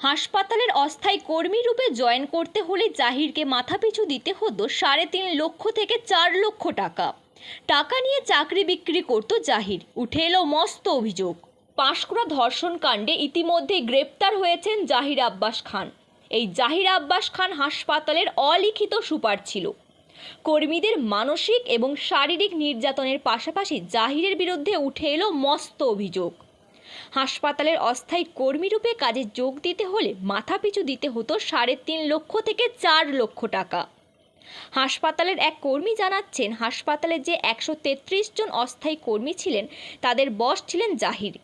হাসপাতালের অস্থায়ী কর্মী রূপে জয়েন করতে হলে জাহিরকে মাথাপিছু দিতে হতো সাড়ে তিন লক্ষ থেকে চার লক্ষ টাকা। টাকা নিয়ে চাকরি বিক্রি করত জাহির। উঠে এলো মস্ত অভিযোগ। পাঁশকুড়া ধর্ষণ কাণ্ডে ইতিমধ্যে গ্রেপ্তার হয়েছেন জাহির আব্বাস খান। এই জাহির আব্বাস খান হাসপাতালের অলিখিত সুপার ছিল। কর্মীদের মানসিক এবং শারীরিক নির্যাতনের পাশাপাশি জাহিরের বিরুদ্ধে উঠে এলো মস্ত অভিযোগ। হাসপাতালের অস্থায়ী কর্মীরূপে কাজে যোগ দিতে হলে মাথাপিছু দিতে হতো সাড়ে তিন লক্ষ থেকে চার লক্ষ টাকা। হাসপাতালের এক কর্মী জানাচ্ছেন, হাসপাতালে যে একশো তেত্রিশ জন অস্থায়ী কর্মী ছিলেন, তাদের বস ছিলেন জাহির।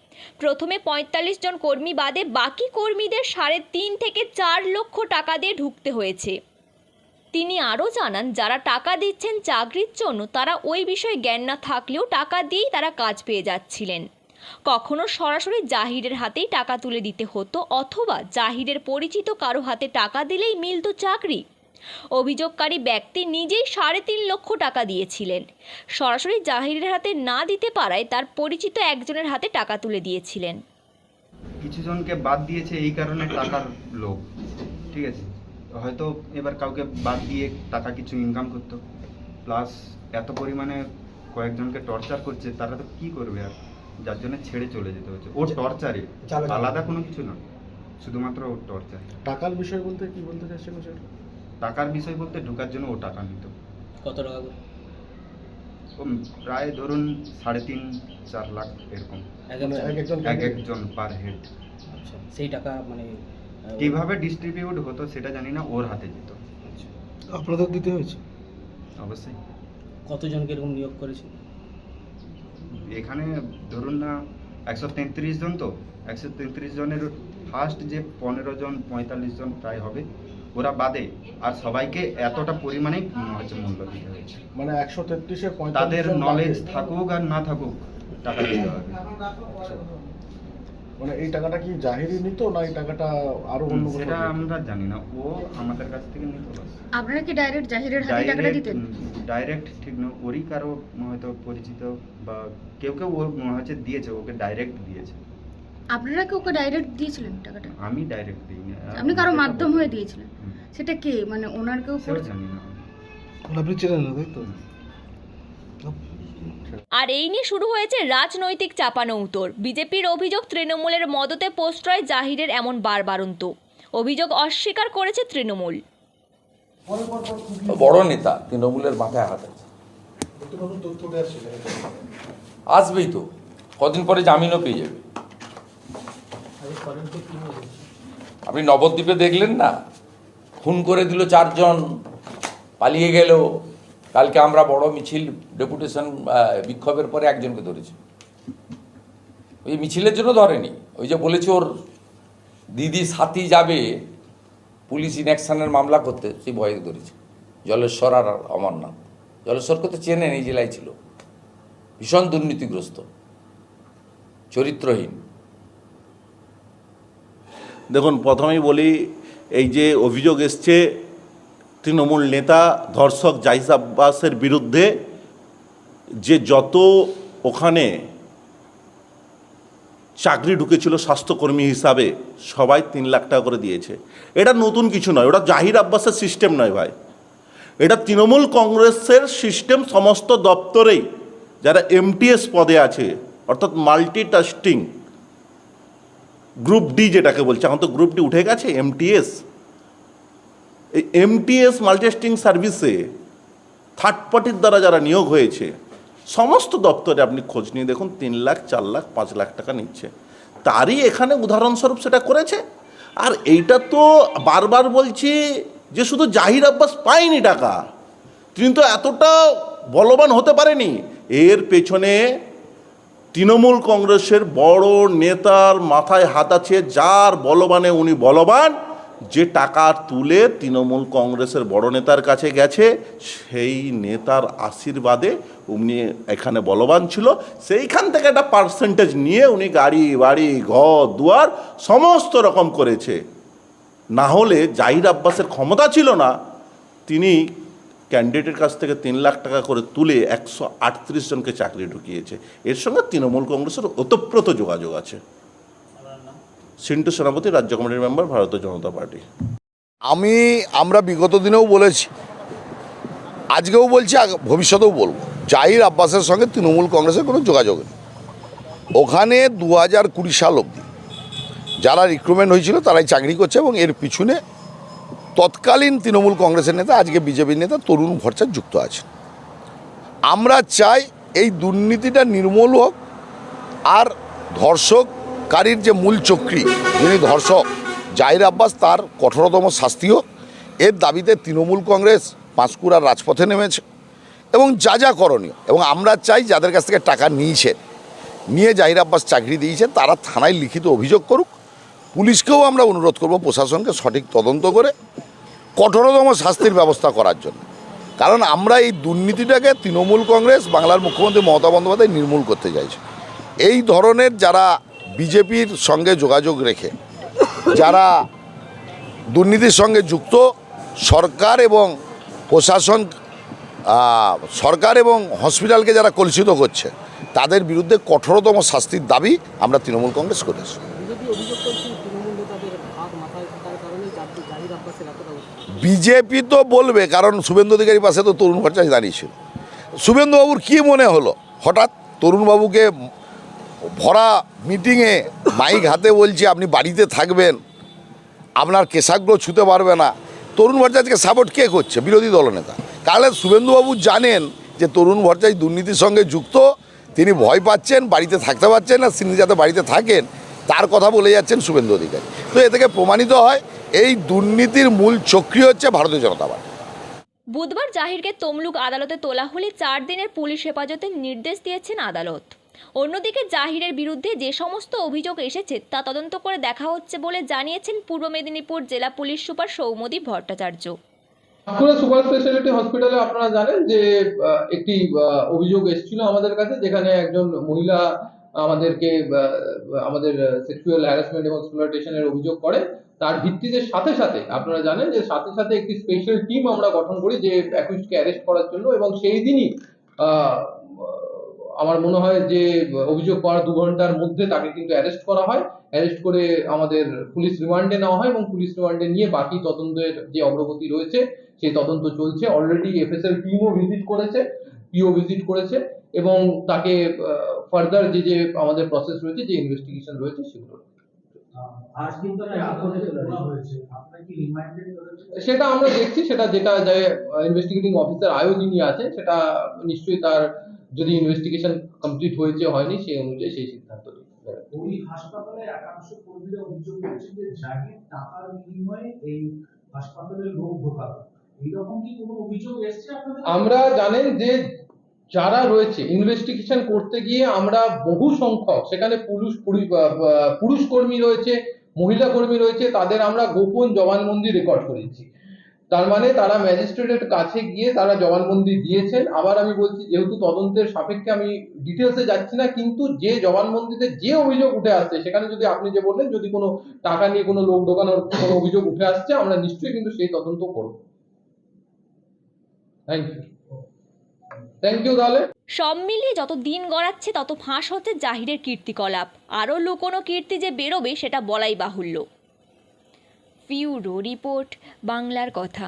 প্রথমে পঁয়তাল্লিশ জন কর্মী বাদে বাকি কর্মীদের সাড়ে তিন থেকে চার লক্ষ টাকা দিয়ে ঢুকতে হয়েছে। তিনি আরও জানান, যারা টাকা দিচ্ছেন চাকরির জন্য, তারা ওই বিষয়ে জ্ঞান না থাকলেও টাকা দিয়েই তারা কাজ পেয়ে যাচ্ছিলেন। কখনো সরাসরি জাহিরের হাতেই টাকা তুলে দিতে হতো অথবা জাহিরের পরিচিত কারও হাতে টাকা দিলেই মিলতো চাকরি। অভিযোগকারী ব্যক্তি নিজেই সাড়ে তিন লক্ষ টাকা দিয়েছিলেন। সরাসরি জাহিরের হাতে না দিতে পারায় তার পরিচিত একজনের হাতে টাকা তুলে দিয়েছিলেন। কিছু জনকে বাদ দিয়েছে এই কারণে টাকার লোভ, ঠিক আছে? হয়তো এবার কাউকে বাদ দিয়ে টাকা কিছু ইনকাম করতো। প্লাস এত পরিমাণে কয়েকজনকে টর্চার করছে, তারা তো কি করবে আর? যার জন্য ছেড়ে চলে যেতে হচ্ছে। ওর টর্চারে আলাদা কোনো কিছু না। শুধুমাত্র ওর টর্চার টাকার বিষয় বলতে কি বলতে চাচ্ছেন স্যার টাকার বিষয় বলতে ঢোকার জন্য ও টাকা নিত। কত টাকা প্রায় ধরুন সাড়ে তিন চার লাখ এরকম। এক মানে একজন পার হেড আচ্ছা সেই টাকা মানে কীভাবে ডিস্ট্রিবিউট হতো সেটা জানি না ওর হাতে যেত। আচ্ছা। আপনাদের দিতে হয়েছে? অবশ্যই। কতজনকে এরকম নিয়োগ করেছেন এখানে ধরুন না একশো তেত্রিশ জন তো একশো তেত্রিশ জনের ফার্স্ট যে পনেরো জন পঁয়তাল্লিশ জন প্রায় হবে ওরা বাদে। আর সবাইকে এতটা পরিমাণে হচ্ছে মূল্য দিতে হয়েছে। মানে একশো তেত্রিশে তাদের নলেজ থাকুক আর না থাকুক টাকা দিতে হবে। মানে এই টাকাটা কি জাহিরি নিত না এই টাকাটা আরও অন্য কোথাও সেটা আমরা জানি না। ও আমাদের কাছ থেকে নিত আপনারা কি ডাইরেক্ট জাহিরের হাতে টাকাটা দিতেন? ডাইরেক্ট ঠিক না। ওরই কারও হয়তো পরিচিত বা কেউ কেউ ওর হচ্ছে দিয়েছে ওকে ডাইরেক্ট দিয়েছে। আপনারা কি ওকে ডাইরেক্ট দিয়েছিলেন টাকাটা? আমি ডাইরেক্ট দিইনি। আপনি কারও মাধ্যম হয়ে দিয়েছিলেন। সেটা কে? মানে ওনার কেউ? জানি না। আপনি চেনেন না তাই তো? আর এই নিয়ে শুরু হয়েছে রাজনৈতিক চাপানৌতর বিজেপির অভিযোগ, তৃণমূলের মদতে প্রশ্রয় জাহিরের এমন বারবারন্ত। অভিযোগ অস্বীকার করেছে তৃণমূল। বড় নেতা তৃণমূলের মাথায় হাত আসবেই তো। কদিন পরে জামিনও পেয়ে যাবে। আপনি নবদ্বীপে দেখলেন না? খুন করে দিল চারজন, পালিয়ে গেল। কালকে আমরা বড় মিছিল, ডেপুটেশন বিক্ষোভের পরে একজনকে ধরেছি। ওই মিছিলের জন্য ধরেনি। ওই যে বলেছে ওর দিদি সাথী যাবে, পুলিশ ইনঅ্যাকশনের মামলা করতে, সেই ভয়ে ধরেছে। জলেশ্বর আর অমরনাথ। জলেশ্বরকে তো চেনেন এই জেলায় ছিল। ভীষণ দুর্নীতিগ্রস্ত। চরিত্রহীন। দেখুন, প্রথমেই বলি, এই যে অভিযোগ এসছে তৃণমূল নেতা, ধর্ষক জাহিস আব্বাসের বিরুদ্ধে যে যত ওখানে চাকরি ঢুকেছিল স্বাস্থ্যকর্মী হিসাবে, সবাই তিন লাখ টাকা করে দিয়েছে। এটা নতুন কিছু নয়, ওটা জাহির আব্বাসের সিস্টেম নয় ভাই। এটা তৃণমূল কংগ্রেসের সিস্টেম সমস্ত দপ্তরেই, যারা এমটিএস পদে আছে, অর্থাৎ মাল্টিটাস্টিং গ্রুপ ডি যেটাকে বলছে, এখন তো গ্রুপ ডি উঠে গেছে, এমটিএস। এই এমটিএস মাল্টিস্টিং সার্ভিসে থার্ড পার্টির দ্বারা যারা নিয়োগ হয়েছে, সমস্ত দপ্তরে আপনি খোঁজ নিয়ে দেখুন, তিন লাখ, চার লাখ, পাঁচ লাখ টাকা নিচ্ছে। তারই এখানে উদাহরণস্বরূপ সেটা করেছে। আর এইটা তো বারবার বলছি যে শুধু জাহির আব্বাস পায়নি টাকা। তিনি তো এতটা বলবান হতে পারেনি। এর পেছনে তৃণমূল কংগ্রেসের বড় নেতার মাথায় হাত আছে, যার বলবানে উনি বলবান। যে টাকা তুলে তৃণমূল কংগ্রেসের বড় নেতার কাছে গেছে, সেই নেতার আশীর্বাদে উনি এখানে বলবান ছিল। সেইখান থেকে একটা পার্সেন্টেজ নিয়ে উনি গাড়ি, বাড়ি, ঘর, দুয়ার সমস্ত রকম করেছে। না হলে জাহির আব্বাসের ক্ষমতা ছিল না। তিনি ক্যান্ডিডেটের কাছ থেকে তিন লাখ টাকা করে তুলে একশো আটত্রিশ জনকে চাকরি ঢুকিয়েছে। এর সঙ্গে তৃণমূল কংগ্রেসের ওতপ্রোত যোগাযোগ আছে। সিন্টু সেনাপতি, রাজ্য কমিটির মেম্বার, ভারতীয় জনতা পার্টি। আমি, আমরা বিগত দিনেও বলেছি, আজকেও বলছি ভবিষ্যতেও বলব, জাহির আব্বাসের সঙ্গে তৃণমূল কংগ্রেসের কোনো যোগাযোগ নেই। ওখানে দু হাজার কুড়ি সাল অবধি যারা রিক্রুটমেন্ট হয়েছিল, তারাই চাকরি করছে এবং এর পিছনে তৎকালীন তৃণমূল কংগ্রেসের নেতা, আজকে বিজেপির নেতা তরুণ ভট্টাচার্য যুক্ত আছে আমরা চাই এই দুর্নীতিটা নির্মূল হোক, আর ধর্ষককারীর যে মূল চক্রী, যিনি ধর্ষক, জাহির আব্বাস তার কঠোরতম শাস্তি হোক এর দাবিতে তৃণমূল কংগ্রেস পাঁশকুড়ার রাজপথে নেমেছে এবং যা যা করণীয়, এবং আমরা চাই যাদের কাছ থেকে টাকা নিয়েছেন নিয়ে জাহির আব্বাস চাকরি দিয়েছেন, তারা থানায় লিখিত অভিযোগ করুক। পুলিশকেও আমরা অনুরোধ করব প্রশাসনকে সঠিক তদন্ত করে কঠোরতম শাস্তির ব্যবস্থা করার জন্য। কারণ আমরা এই দুর্নীতিটাকে তৃণমূল কংগ্রেস, বাংলার মুখ্যমন্ত্রী মমতা বন্দ্যোপাধ্যায় নির্মূল করতে চাইছে। এই ধরনের যারা বিজেপির সঙ্গে যোগাযোগ রেখে যারা দুর্নীতির সঙ্গে যুক্ত সরকার এবং প্রশাসন সরকার এবং হসপিটালকে যারা কলুষিত করছে তাদের বিরুদ্ধে কঠোরতম শাস্তির দাবি আমরা তৃণমূল কংগ্রেস করেছি বিজেপি তো বলবে কারণ শুভেন্দু অধিকারীর পাশে তো তরুণ ভট্টাচার্য দাঁড়িয়েছিল শুভেন্দুবাবুর কী মনে হলো? হঠাৎ তরুণবাবুকে ভরা মিটিংয়ে মাইক হাতে বলছি, আপনি বাড়িতে থাকবেন, আপনার কেশাগ্র ছুতে পারবে না। তরুণ ভট্টাচার্যকে সাপোর্ট কে করছে? বিরোধী দলনেতা তাহলে শুভেন্দুবাবু জানেন যে তরুণ ভট্টাচার্য দুর্নীতির সঙ্গে যুক্ত, তিনি ভয় পাচ্ছেন, বাড়িতে থাকতে পারছেন না, তিনি যাতে বাড়িতে থাকেন, তার কথা বলে যাচ্ছেন শুভেন্দু অধিকারী। তো এ থেকে প্রমাণিত হয়, এই দুর্নীতির মূল চক্রী হচ্ছে ভারতীয় জনতা পার্টি। বুধবার জাহিরকে তমলুক আদালতে তোলা হলে চার দিনের পুলিশ হেফাজতের নির্দেশ দিয়েছেন আদালত। অন্যদিকে জাহিরের বিরুদ্ধে যে সমস্ত অভিযোগ এসেছে, তা তদন্ত করে দেখা হচ্ছে বলে জানিয়েছেন পূর্ব মেদিনীপুর জেলা police super Soumadip Bhattacharya. Bankura super speciality হসপিটালে আপনারা জানেন যে একটি অভিযোগ এসেছিল আমাদের কাছে, যেখানে একজন মহিলা আমাদেরকে আমাদের সেক্সুয়াল হ্যারাসমেন্ট এবং এক্সপ্লয়টেশনের অভিযোগ করে। তার ভিত্তিতে সাথে সাথে, আপনারা জানেন যে সাথে সাথে একটি স্পেশাল টিম আমরা গঠন করি যে অ্যাকিউজকে অ্যারেস্ট করার জন্য এবং সেই দিনই আমার মনে হয় যে, অভিযোগ পাওয়ার দু ঘণ্টার মধ্যে তাকে কিন্তু অ্যারেস্ট করা হয়। অ্যারেস্ট করে আমাদের পুলিশ রিমান্ডে নেওয়া হয় এবং পুলিশ রিমান্ডে নিয়ে বাকি তদন্তের যে অগ্রগতি রয়েছে, সেই তদন্ত চলছে। অলরেডি এফএসএল টিমও ভিজিট করেছে পিও ভিজিট করেছে এবং তাকে ফার্দার যে যে আমাদের প্রসেস রয়েছে, যে ইনভেস্টিগেশন রয়েছে, সেগুলো সেটা আমরা দেখছি, সেটা যেটা ইনভেস্টিগেটিং অফিসার আয়ো যিনি আছেন সেটা নিশ্চয়ই তার যদি ইনভেস্টিগেশন কমপ্লিট হয়েছে হয়নি সেই অনুযায়ী সেই সিদ্ধান্ত ওই হাসপাতালে একাংশ কর্মীরা অভিযোগ করছেন যে জাহির টাকার বিনিময়ে এই হাসপাতালে লোক ঢোকাবে এইরকম কি কোনো অভিযোগ এসছে আপনাদের? আমরা জানেন যে যারা রয়েছে ইনভেস্টিগেশন করতে গিয়ে আমরা বহু সংখ্যক সেখানে পুরুষ পুরুষ কর্মী রয়েছে মহিলা কর্মী রয়েছে তাদের আমরা গোপন জবানবন্দি রেকর্ড করেছি। তার মানে তারা ম্যাজিস্ট্রেটের কাছে গিয়ে তারা জবানবন্দি দিয়েছেন। আবার আমি বলছি, যেহেতু তদন্তের সাপেক্ষে আমি ডিটেলসে যাচ্ছি না, কিন্তু যে জবানবন্দিতে যে অভিযোগ উঠে আসছে, সেখানে যদি আপনি যে বললেন, যদি কোনো টাকা নিয়ে কোনো লোক ঢোকানোর কোনো অভিযোগ উঠে আসছে, আমরা নিশ্চয়ই কিন্তু সেই তদন্ত করব। থ্যাংক ইউ থ্যাংক ইউ তাহলে। সব মিলিয়ে যত দিন গড়াচ্ছে, তত ফাঁস হচ্ছে জাহিরের কীর্তিকলাপ। আরও লুকোনো কীর্তি যে বেরোবে, সেটা বলাই বাহুল্য। ফিউরো রিপোর্ট বাংলার কথা